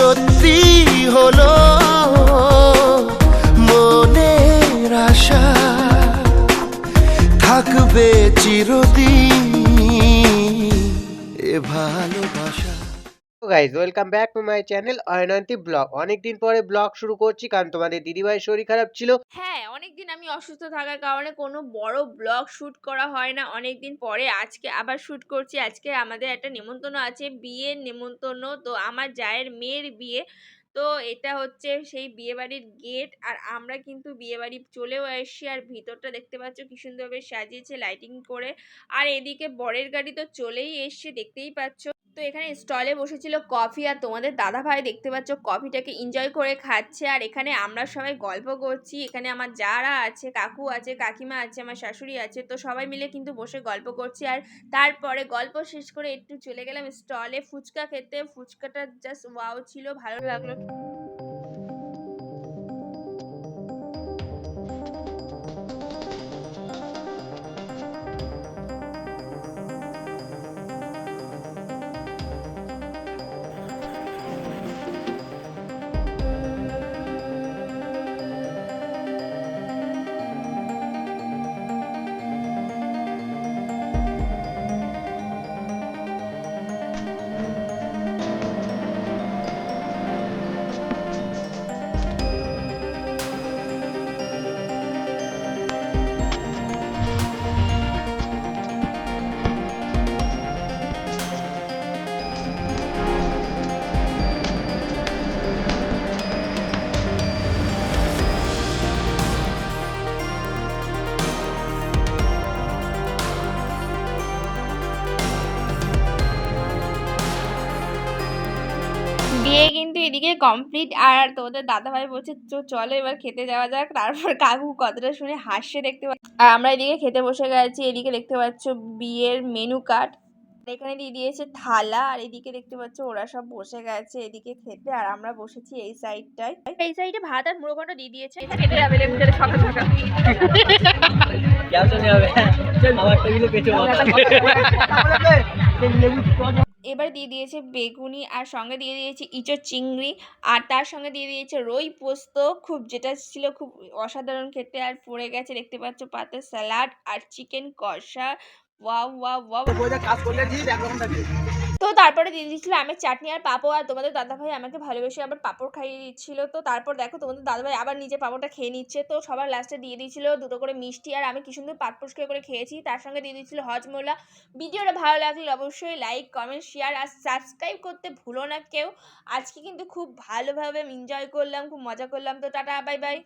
সত্যি হলো মনের আশা। থাকবে চিরদিন এ ভালো guys welcome back to my channel Ayananti blog অনেকদিন পরে ব্লগ শুরু করছি কারণ তোমাদের দিদিভাইয়ের শরীর খারাপ ছিল। হ্যাঁ অনেকদিন আমি অসুস্থ থাকার কারণে কোনো বড় ব্লগ শ্যুট করা হয় না। অনেকদিন পরে আজকে আবার শ্যুট করছি। আজকে আমাদের একটা নেমন্তন্ন আছে, বিয়ের নেমন্তন্ন তো আমার জায়ের মেয়ের বিয়ে। তো এটা হচ্ছে সেই বিয়েবাড়ির গেট আর আমরা কিন্তু বিয়েবাড়ি চলেও এসেছি। আর ভিতরটা দেখতে পাচ্ছ কি সুন্দরভাবে সাজিয়েছে লাইটিং করে। আর এদিকে বরের গাড়ি তো চলেই এসছে, দেখতেই পাচ্ছ। তো এখানে স্টলে বসেছিল কফি আর তোমাদের দাদা ভাই দেখতে পাচ্ছ কফিটাকে এনজয় করে খাচ্ছে। আর এখানে আমরা সবাই গল্প করছি। এখানে আমার যারা আছে, কাকু আছে, কাকিমা আছে, আমার শাশুড়ি আছে, তো সবাই মিলে কিন্তু বসে গল্প করছি। আর তারপরে গল্প শেষ করে একটু চলে গেলাম স্টলে ফুচকা খেতে, ফুচকাটা জাস্ট ওয়াও ছিল, ভালো লাগল। বিয়ে কিন্তু এদিকে কমপ্লিট আর তোদের দাদাভাই বলছে "চো, চলো এবার খেতে যাওয়া যাক। তারপর কাকু কথাটা শুনে হাসছে দেখতে পাচ্ছ আর আমরা এদিকে খেতে বসে গেছি। এদিকে দেখতে পাচ্ছ বিয়ের মেনু কার্ড এখানে দিয়ে দিয়েছে থালা। আর এদিকে দেখতে পাচ্ছ ওরা সব বসে গেছে এদিকে খেতে। আর আমরা বসেছি এই সাইডটায় এই সাইডে ভাত আর মুড়ো মুড়োঘণ্ট দিয়ে দিয়েছে। খেতে যাবে লেবুটারে সকাল সকাল এবার দিয়ে দিয়েছে বেগুনি, আর সঙ্গে দিয়ে দিয়েছে ইঁচো চিংড়ি, আর তার সঙ্গে দিয়ে দিয়েছে রই পোস্ত। খুব যেটা ছিল খুব অসাধারণ খেতে, আর পড়ে গেছে দেখতে পাচ্ছ পাতে স্যালাড আর চিকেন কষা। ওয়া ওয়াও ওয়াও। ওয়াও তো তারপরে দিয়ে দিয়েছিল আমি চাটনি আর পাঁপড়, আর তোমাদের দাদাভাই আমাকে ভালোবেসে আবার পাঁপড় খাইয়ে দিচ্ছিল তো তারপর দেখো তোমাদের দাদাভাই আবার নিজে পাঁপড়টা খেয়ে নিচ্ছে। তো সবার লাস্টে দিয়ে দিয়েছিল দুটো করে মিষ্টি, আর আমি কি সুন্দর পাটপুষ্কে করে খেয়েছি। তার সঙ্গে দিয়ে দিয়েছিল হজমোলা। ভিডিওটা ভালো লাগলে অবশ্যই লাইক কমেন্ট শেয়ার আর সাবস্ক্রাইব করতে ভুলো না কেউ। আজকে কিন্তু খুব ভালোভাবে এনজয় করলাম, খুব মজা করলাম। তো টাটা বাই বাই